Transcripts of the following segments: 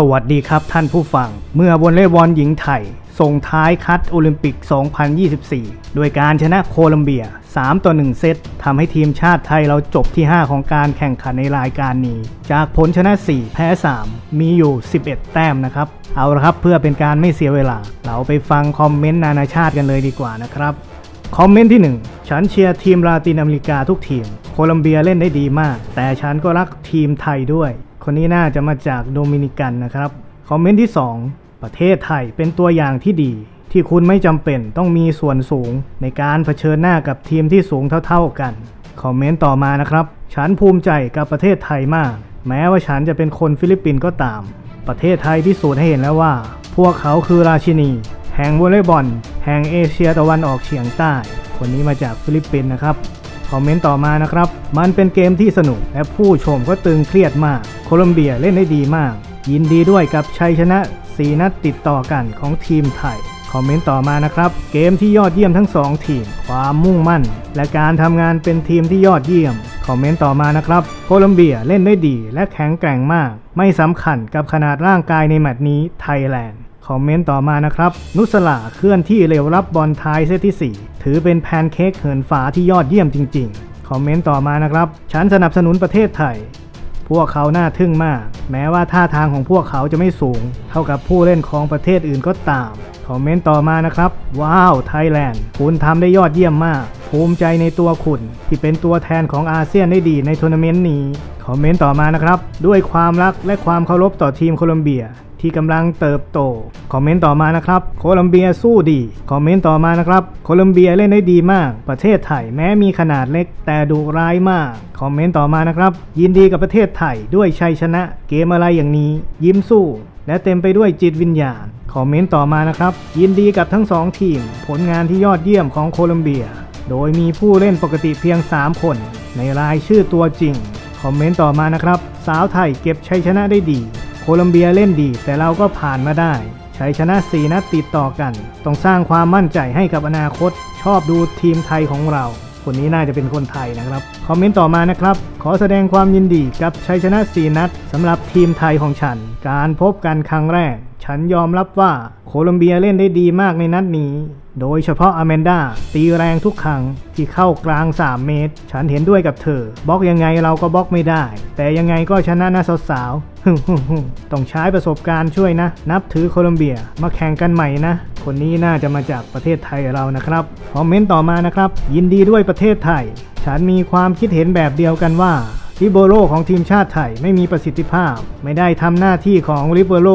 สวัสดีครับท่านผู้ฟัง เมื่อวอลเลย์บอลหญิงไทย ส่งท้ายคัดโอลิมปิก 2024 โดยการชนะโคลัมเบีย 3 ต่อ 1 เซตทำให้ทีมชาติไทยเราจบที่ 5 ของการแข่งขันในรายการนี้ จากผลชนะ 4 แพ้ 3 มีอยู่ 11 แต้มนะครับ เอาละครับเพื่อเป็นการไม่เสียเวลา เราไปฟังคอมเมนต์นานาชาติกันเลยดีกว่านะครับ คอมเมนต์ที่ 1 ฉันเชียร์ทีมลาตินอเมริกาทุกทีม โคลัมเบียเล่นได้ดีมาก แต่ฉันก็รักทีมไทยด้วย คนนี้น่าจะมาจากโดมินิกันนะครับ คอมเมนต์ที่ 2 ประเทศไทยเป็นตัวอย่างที่ดี ที่คุณไม่จำเป็นต้องมีส่วนสูงในการเผชิญหน้ากับทีมที่สูงเท่า ๆกัน คอมเมนต์ต่อมานะครับ ฉันภูมิใจกับประเทศไทยมาก แม้ว่าฉันจะเป็นคนฟิลิปปินส์ก็ตาม ประเทศไทยพิสูจน์ให้เห็นแล้วว่า พวกเขาคือราชินี แห่งวอลเลย์บอล แห่งเอเชียตะวันออกเฉียงใต้ คนนี้มาจากฟิลิปปินส์นะครับ คอมเมนต์ต่อมานะครับ มันเป็นเกมที่สนุกและผู้ชมก็ตึงเครียดมาก โคลอมเบียเล่นได้ดีมาก ยินดีด้วยกับชัยชนะ 4 นัดติดต่อกันของทีมไทย คอมเมนต์ต่อมานะครับ เกมที่ยอดเยี่ยมทั้ง 2 ทีม ความมุ่งมั่น และการทำงานเป็นทีมที่ยอดเยี่ยม คอมเมนต์ต่อมานะครับ โคลอมเบียเล่นได้ดีและแข็งแกร่งมาก ไม่สำคัญกับขนาดร่างกายในแมตช์นี้ไทยแลนด์ คอมเมนต์ต่อมานะครับ นุสลาเคลื่อนที่เร็วรับบอลท้ายเซตที่ 4 ถือเป็นแพนเค้กเหินฝาที่ยอดเยี่ยมจริง ๆ คอมเมนต์ต่อมานะครับ ฉันสนับสนุนประเทศไทย พวกเขาน่าทึ่งมาก แม้ว่าท่าทางของพวกเขาจะไม่สูง เท่ากับผู้เล่นของประเทศอื่นก็ตาม คอมเมนต์ต่อมานะครับ ว้าวไทยแลนด์คุณทำได้ยอดเยี่ยมมาก ภูมิใจในตัวคุณ ที่เป็นตัวแทนของอาเซียนได้ดีในทัวร์นาเมนต์นี้คอมเมนต์ต่อมานะครับ ด้วยความรักและความเคารพต่อทีมโคลอมเบีย ที่กำลังเติบโต คอมเมนต์ต่อมานะครับ โคลัมเบียสู้ดี คอมเมนต์ต่อมานะครับ โคลัมเบียเล่นได้ดีมาก ประเทศไทยแม้มีขนาดเล็กแต่ดุร้ายมาก คอมเมนต์ต่อมานะครับ ยินดีกับประเทศไทยด้วยชัยชนะ เกมอะไรอย่างนี้ ยิ้มสู้ และเต็มไปด้วยจิตวิญญาณ คอมเมนต์ต่อมานะครับ ยินดีกับทั้งสองทีม ผลงานที่ยอดเยี่ยมของโคลัมเบีย โดยมีผู้เล่นปกติเพียง 3 คน ในรายชื่อตัวจริง คอมเมนต์ต่อมานะครับ สาวไทยเก็บชัยชนะได้ดี โคลัมเบียเล่นดีแต่เราก็ผ่านมาได้ชัยชนะ4นัดติดต่อกัน ต้องสร้างความมั่นใจให้กับอนาคต ชอบดูทีมไทยของเรา คนนี้น่าจะเป็นคนไทยนะครับ คอมเมนต์ต่อมานะครับ ขอแสดงความยินดีกับชัยชนะ 4 นัดสำหรับทีมไทยของฉัน การพบกันครั้งแรก ฉันยอมรับว่าโคลัมเบียเล่นได้ดีมากในนัดนี้ โดยเฉพาะอแมนดาตีแรงทุกครั้งที่เข้ากลาง 3 เมตร ฉันเห็นด้วยกับเธอบล็อกยังไงเราก็บล็อกไม่ได้ แต่ยังไงก็ชนะนะสาวๆ ต้องใช้ประสบการณ์ช่วยนะ นับถือโคลัมเบียมาแข่งกันใหม่นะ คนนี้น่าจะมาจากประเทศไทยเรานะครับ คอมเมนต์ต่อมานะครับ ยินดีด้วยประเทศไทย ฉันมีความคิดเห็นแบบเดียวกันว่าลิเบโรของทีมชาติไทยไม่มีประสิทธิภาพ ไม่ได้ทำหน้าที่ของลิเบโร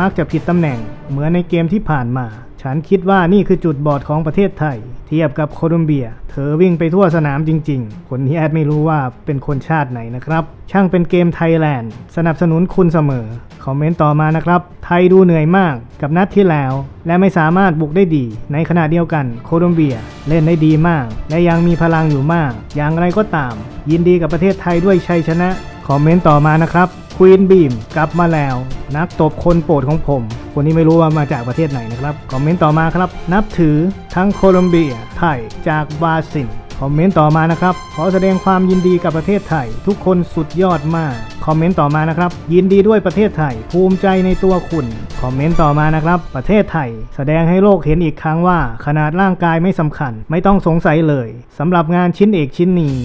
มักจะผิดตำแหน่ง เหมือนในเกมที่ผ่านมา ฉันคิดว่านี่คือจุดบอดของประเทศไทย เทียบกับโคลอมเบีย เธอวิ่งไปทั่วสนามจริง ๆ คนนี้แอดไม่รู้ว่าเป็นคนชาติไหนนะครับ ช่างเป็นเกมไทยแลนด์ สนับสนุนคุณเสมอ คอมเมนต์ต่อมานะครับ ไทยดูเหนื่อยมากกับนัดที่แล้ว และไม่สามารถบุกได้ดี ในขณะเดียวกันโคลอมเบีย เล่นได้ดีมาก และยังมีพลังอยู่มาก อย่างไรก็ตาม ยินดีกับประเทศไทยด้วยชัยชนะ คอมเมนต์ต่อมานะครับ ควีนบีมกลับมาแล้ว นักตบคนโปรดของผม คนนี้ไม่รู้ว่ามาจากประเทศไหนนะครับ คอมเมนต์ต่อมาครับ นับถือทั้งโคลอมเบีย ไทย จากบราซิล คอมเมนต์ต่อมานะครับ ขอแสดงความยินดีกับประเทศไทย ทุกคนสุดยอดมากคอมเมนต์ต่อมานะครับ ยินดีด้วยประเทศไทย ภูมิใจในตัวคุณ คอมเมนต์ต่อมานะครับ ประเทศไทย แสดงให้โลกเห็นอีกครั้งว่า ขนาดร่างกายไม่สำคัญ ไม่ต้องสงสัยเลยสำหรับงานชิ้นเอกชิ้นนี้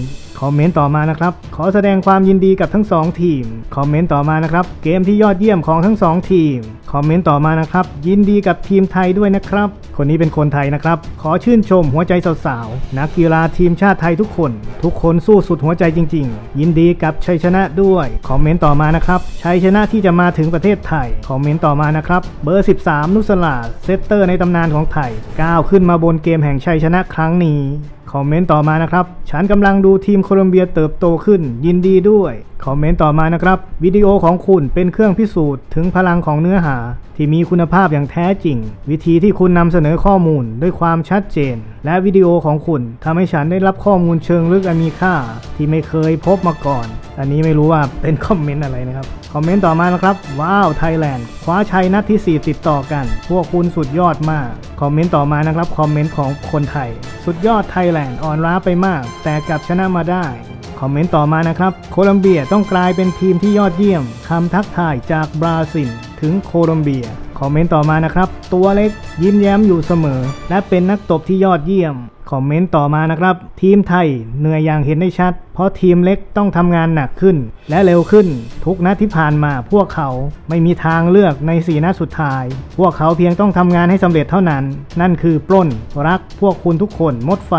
คอมเมนต์ต่อมานะครับ ขอแสดงความยินดีกับทั้ง 2 ทีม คอมเมนต์ต่อมานะครับ เกมที่ยอดเยี่ยมของทั้ง 2 ทีม คอมเมนต์ต่อมานะครับ ยินดีกับทีมไทยด้วยนะครับ คนนี้เป็นคนไทยนะครับ ขอชื่นชมหัวใจสาวๆ นักกีฬาทีมชาติไทยทุกคน ทุกคนสู้สุดหัวใจจริง ๆ ยินดีกับชัยชนะด้วยคอมเมนต์ต่อมานะครับชัยชนะที่จะมาถึงประเทศไทย คอมเมนต์ต่อมานะครับ เบอร์ 13 นุสลาเซตเตอร์ในตำนานของไทยก้าวขึ้นมาบนเกมแห่งชัยชนะครั้งนี้ คอมเมนต์ต่อมานะครับ ฉันกำลังดูทีมโคลอมเบียเติบโตขึ้น ยินดีด้วย คอมเมนต์ต่อมานะครับ วิดีโอของคุณเป็นเครื่องพิสูจน์ถึงพลังของเนื้อหา ที่มีคุณภาพอย่างแท้จริง วิธีที่คุณนำเสนอข้อมูลด้วยความชัดเจน และวิดีโอของคุณทำให้ฉันได้รับข้อมูลเชิงลึกอันมีค่า ที่ไม่เคยพบมาก่อน อันนี้ไม่รู้ว่าเป็นคอมเมนต์อะไรนะครับ คอมเมนต์ต่อมานะครับ ว้าวไทยแลนด์คว้าชัยนัดที่ 4 ติดต่อกัน พวกคุณสุดยอดมาก คอมเมนต์ต่อมานะครับ คอมเมนต์ของคนไทย สุดยอดไทยแลนด์อ่อนล้าไปมาก แต่กลับชนะมาได้ คอมเมนต์ต่อมานะครับ โคลัมเบียต้องกลายเป็นทีมที่ยอดเยี่ยมคำทักทายจากบราซิลถถึงโคลอมเบีย คอมเมนต์ต่อมานะครับ ตัวเล็กยิ้มแย้มอยู่เสมอ และเป็นนักตบที่ยอดเยี่ยม คอมเมนต์ต่อมานะครับ ทีมไทยเหนื่อยอย่างเห็นได้ชัด เพราะทีมเล็กต้องทำงานหนักขึ้น และเร็วขึ้น ทุกนัดที่ผ่านมาพวกเขาไม่มีทางเลือกในสีนัดสุดท้าย พวกเขาเพียงต้องทำงานให้สำเร็จเท่านั้น นั่นคือปล้น รักพวกคุณทุกคนมดไฟ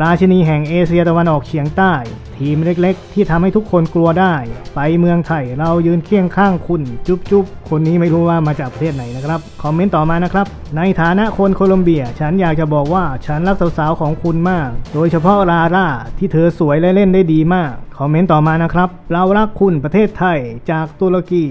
ราชินีแห่งเอเชียตะวันออกเฉียงใต้ ทีมเล็กๆ ที่ทำให้ทุกคนกลัวได้ ไปเมืองไทยเรายืนเคียงข้างคุณ จุ๊บจุบคนนี้ไม่รู้ว่ามาจากประเทศไหนนะครับคอมเมนต์ต่อมานะครับในฐานะคนโคลอมเบีย ฉันอยากจะบอกว่าฉันรักสาวๆของของคุณมาก โดยเฉพาะราร่าที่เธอสวยและเล่นได้ดีมาก คอมเมนต์ต่อมานะครับ เรารักคุณประเทศไทยจากตุรกี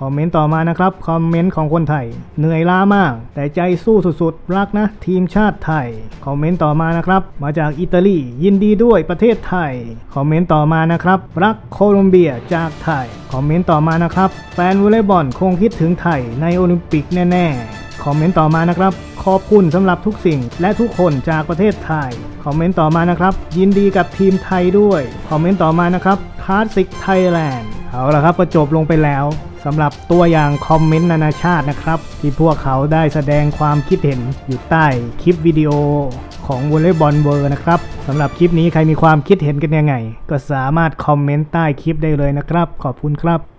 คอมเมนต์ต่อมานะครับ คอมเมนต์ของคนไทย เหนื่อยล้ามาก แต่ใจสู้สุดๆ รักนะ ทีมชาติไทย คอมเมนต์ต่อมานะครับ มาจากอิตาลี ยินดีด้วยประเทศไทย คอมเมนต์ต่อมานะครับ รักโคลอมเบียจากไทย คอมเมนต์ต่อมานะครับ แฟนวอลเลย์บอลคงคิดถึงไทยในโอลิมปิกแน่ ๆ คอมเมนต์ต่อมานะครับ ขอบคุณสำหรับทุกสิ่ง และทุกคนจากประเทศไทย คอมเมนต์ต่อมานะครับ ยินดีกับทีมไทยด้วย คอมเมนต์ต่อมานะครับคลาสสิกไทยแลนด์เอาละครับก็จบลงไปแล้วสำหรับตัวอย่างคอมเมนต์นานาชาตินะครับ ที่พวกเขาได้แสดงความคิดเห็นอยู่ใต้คลิปวิดีโอของวอลเลย์บอลเวอร์นะครับสำหรับคลิปนี้ใครมีความคิดเห็นกันยังไง ก็สามารถคอมเมนต์ใต้คลิปได้เลยนะครับ ขอบคุณครับ